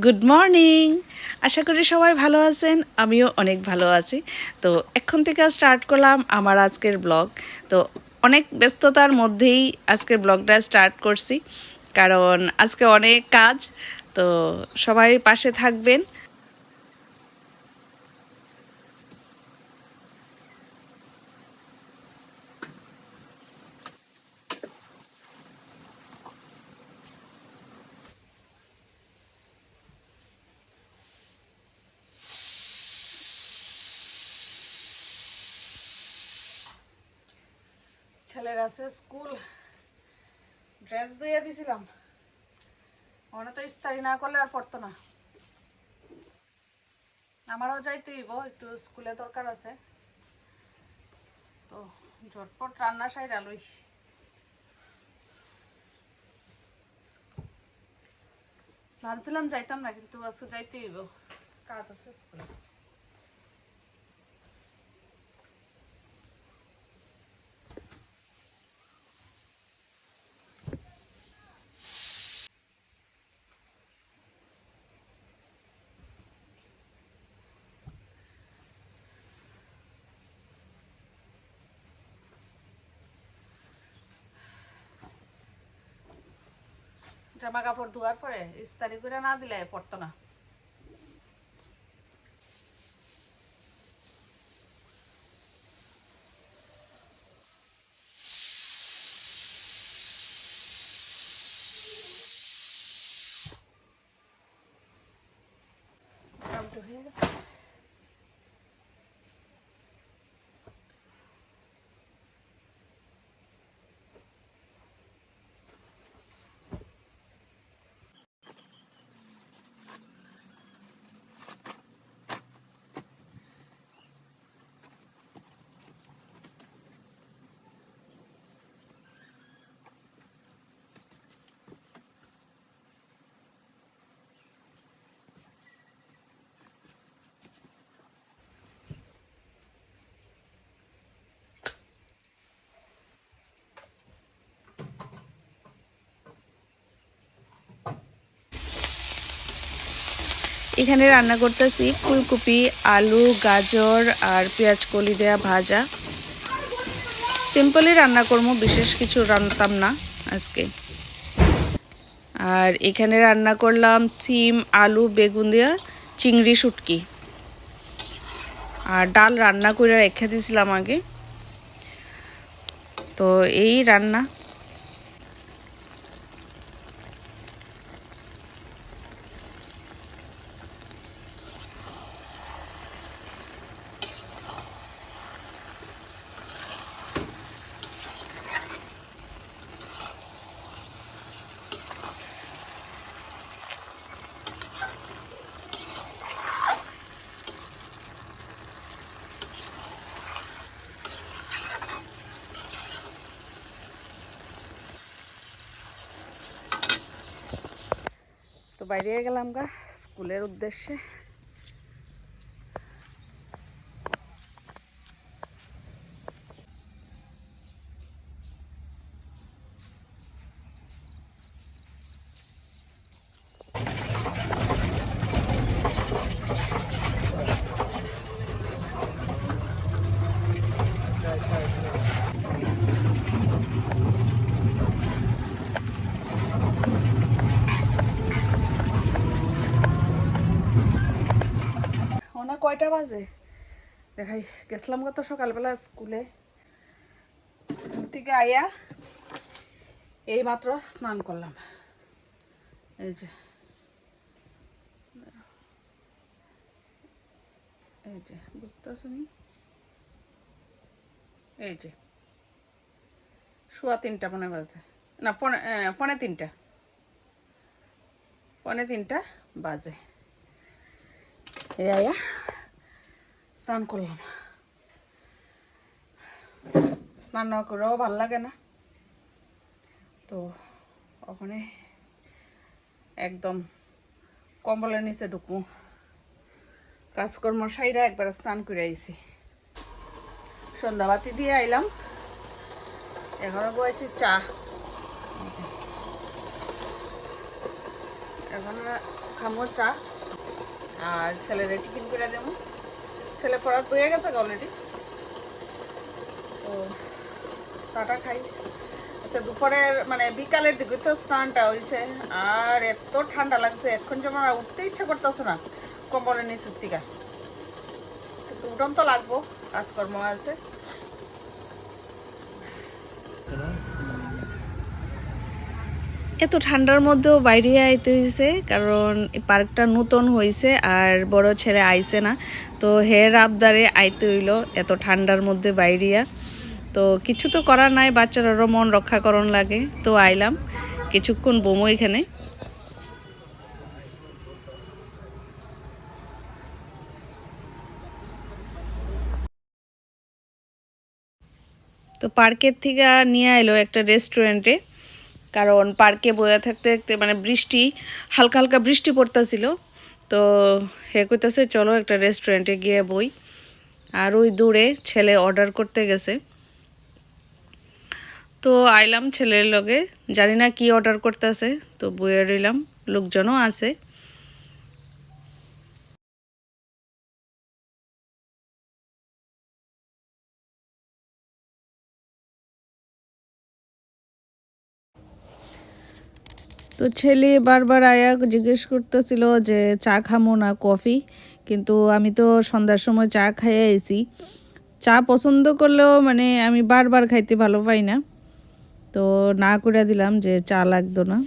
Good morning আশা করি সবাই ভালো আছেন, আমিও অনেক ভালো আছি। তো এখন থেকে স্টার্ট করলাম আমার আজকের ব্লগ তো অনেক ব্যস্ততার মধ্যেই আজকের ব্লগটা স্টার্ট করছি। কারণ আজকে অনেক কাজ, তো সবাই পাশে থাকবেন। ছেলের আছে স্কুল। ড্রেস ধুয়ে দিছিলাম। ওনা তো ইস্তারি না করলে আর পড়তো না। আমারও যাইতে হইব, একটু স্কুলে দরকার আছে। তো ঝটপট রান্না সাইড আলুই ভাবছিলাম যাইতাম না, কিন্তু আজকে যাইতে হইব। কাজ আছে স্কুলে। জামা কাপড় ধোয়ার পরে ইস্তারি করে না দিলে পড়তো না মোটামুটি হয়ে গেছে এখানে রান্না করতেছি ফুলকপি, আলু, গাজর আর পেঁয়াজ কলি দেওয়া ভাজা। সিম্পলি রান্না করব, বিশেষ কিছু রান্নাতাম না আজকে। আর এখানে রান্না করলাম সিম, আলু, বেগুন দেওয়া চিংড়ি, শুটকি। আর ডাল রান্না করে রেখে দিয়েছিলাম আগে। তো এই রান্না। বাইরে গেলাম গা স্কুলের উদ্দেশ্যে। কয়টা বাজে। দেখাই, গেছিলাম কত সকালবেলা স্কুলে। স্কুল থেকে আইয়া এই মাত্র স্নান করলাম। এই যে। এই যে এই যে। শোয়া তিনটা মনে বাজে। না, ফোনে ফোনে তিনটা। পনে তিনটা বাজে। এই আয়া। স্নান করলাম। স্নান না করেও ভালো লাগে না। তো ওখানে একদম কম্বলের নিচে ঢুকবো। কাজকর্ম সাইরা একবার স্নান করে আইছি। সন্ধ্যাবাতি দিয়ে আইলাম। এখনও বয়েছি চা। এখন খামো চা। আর ছেলেরে টিফিন করে দেবো। ছেলে পড়াত বইয়ে গেছে অলরেডি ও, চাটা খাই। আচ্ছা দুপুরের মানে বিকালের দিকে তো স্নানটা হয়েছে আর এত ঠান্ডা লাগছে, এখন যেমন আর উঠতে ইচ্ছা করতেছে না, কম্বলের নিচের থেকে উঠন তো লাগবো, কাজকর্ম আছে। এত ঠান্ডার মধ্যেও বাইরে আইতে হয়েছে কারণ পার্কটা নতুন হয়েছে আর বড় ছেলে আইছে না। তো হের আবদারে আইতে হইল এত ঠান্ডার মধ্যে বাইরিয়া। তো কিছু তো করার নাই বাচ্চারারও মন রক্ষাকরণ লাগে। তো আইলাম, কিছুক্ষণ বোমো এখানে। তো পার্কের থেকে নিয়ে এলো একটা রেস্টুরেন্টে কারণ পার্কে বয়ে থাকতে থাকতে মানে বৃষ্টি, হালকা হালকা বৃষ্টি পড়তেছিল। তো হে কইতেছে, চলো একটা রেস্টুরেন্টে গিয়ে বই। আর ওই দূরে ছেলে অর্ডার করতে গেছে। তো আইলাম ছেলের লগে, জানি না কি অর্ডার করতেছে। তো বইয়ে রইলাম, লোকজনও আছে। তো ছেলে বারবার আয়া জিজ্ঞেস করতেছিল যে চা খামো না, কফি। কিন্তু আমি তো সন্ধ্যার সময় চা খাইয়ে আইছি। চা পছন্দ করলেও মানে আমি বারবার খাইতে ভালো পাই না। তো না করে দিলাম যে চা লাগতো না।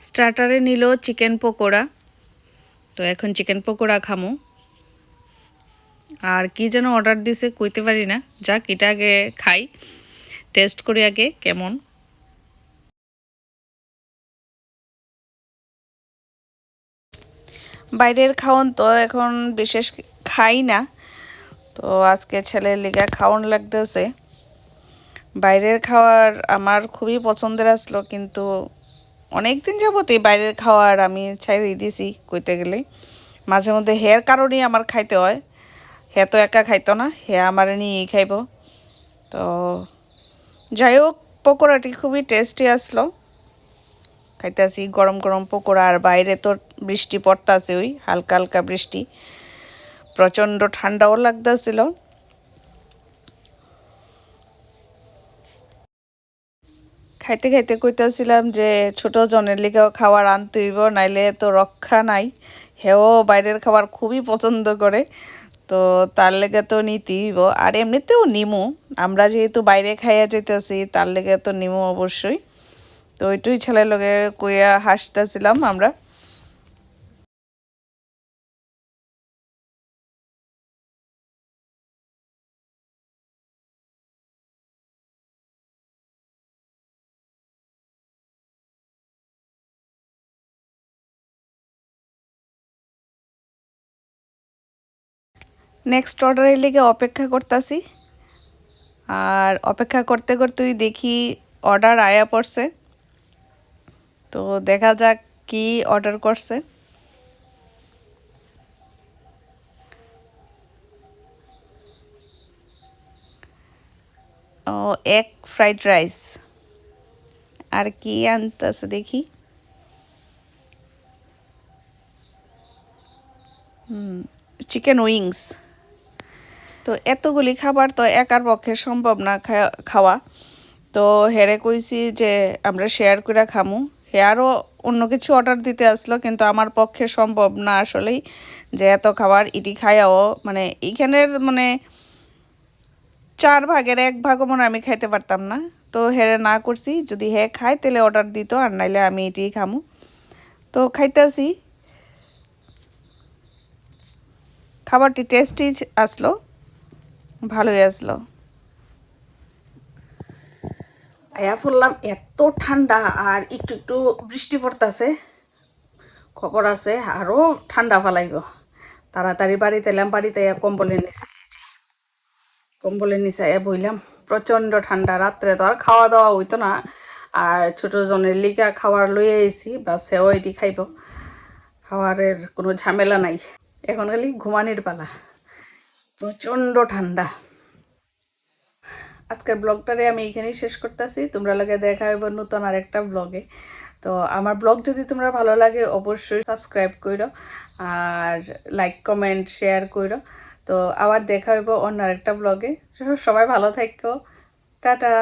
স্টার্টারে নিল চিকেন পকোড়া। তো এখন চিকেন পকোড়া খামো। আর কি যেন অর্ডার দিছে কইতে পারি না। যাক, এটা আগে খাই। টেস্ট করি আগে, কেমন? বাইরের খাওন তো এখন বিশেষ খাই না। তো আজকে ছেলের লিগা খাওয়ান লাগতেছে। বাইরের খাওয়ার আমার খুবই পছন্দের আসলো, কিন্তু অনেক দিন যাবতই বাইরের খাওয়ার আমি ছাড়িয়ে দিছি কইতে গেলে। মাঝে মধ্যে হেয়ার কারণেই আমার খাইতে হয়। হে তো একা খাইতো না, হে আমার নিয়েই খাইব। তো যাই হোক, পকোড়াটি খুবই টেস্টি আসলো। খাইতেছি গরম গরম পকোড়া, আর বাইরে তো বৃষ্টি পড়তাছে ওই, হালকা হালকা বৃষ্টি। প্রচণ্ড ঠান্ডাও লাগতেছিল। খাইতে খাইতে কইতেছিলাম যে ছোট জনের লিগেও খাবার আনতে হইব, নাইলে তো রক্ষা নাই। হেও বাইরের খাবার খুবই পছন্দ করে। তো তার লেগে তো নিতেইব আর এমনিতেও নিমু, আমরা যেহেতু বাইরে খাইয়া যেতেছি তার লেগে তো নিমু অবশ্যই। তো ওইটুই ছেলের লগে কইয়া হাসতেছিলাম আমরা। নেক্সট অর্ডারের লেগে অপেক্ষা করতেছি। আর অপেক্ষা করতে করতেই দেখি অর্ডার আয়া পড়ছে। তো দেখা যাক কি অর্ডার করছে। ও এক ফ্রাইড রাইস আর কি আনতেছে দেখি। হুম চিকেন উইংস তো এতগুলি খাবার তো একার পক্ষে সম্ভব না খাওয়া। তো হেরে কইছি যে আমরা শেয়ার করে খামু। হে আরও অন্য কিছু অর্ডার দিতে আসলো, কিন্তু আমার পক্ষে সম্ভব না আসলেই যে এত খাবার ইটি খাইয়াও। মানে এইখানের মানে চার ভাগের এক ভাগও মনে আমি খাইতে পারতাম না। তো হেরে না করছি, যদি হে খায় তাহলে অর্ডার দিত, আর নাইলে আমি এটি খামু। তো খাইতেছি। খাবারটি টেস্টি আসলো। ভালোই আসলো। আয়া ফুললাম, এত ঠান্ডা আর একটু একটু বৃষ্টি পড়তেছে। খবর আছে আরও ঠান্ডা ফালাইব। তাড়াতাড়ি বাড়িতে এলাম, বাড়িতে কম্বলের নিচে কম্বলের নিচে বইলাম। প্রচণ্ড ঠান্ডা, রাত্রে তো আর খাওয়া দাওয়া হইতো না। আর ছোটো জনের লিগা খাবার লই আইছি বা সেও এটি খাইব। খাবারের কোনো ঝামেলা নাই। এখন খালি ঘুমানির পালা। প্রচণ্ড ঠান্ডা। আজকের ব্লগটারে আমি এইখানেই শেষ করতেছি। তোমরা লাগে দেখা হইব নতুন আরেকটা ব্লগে। তো আমার ব্লগ যদি তোমরা ভালো লাগে, অবশ্যই সাবস্ক্রাইব করো আর লাইক, কমেন্ট, শেয়ার করো তো আবার দেখা হইব অন্য আরেকটা ব্লগে। সবাই ভালো থাকো টাটা।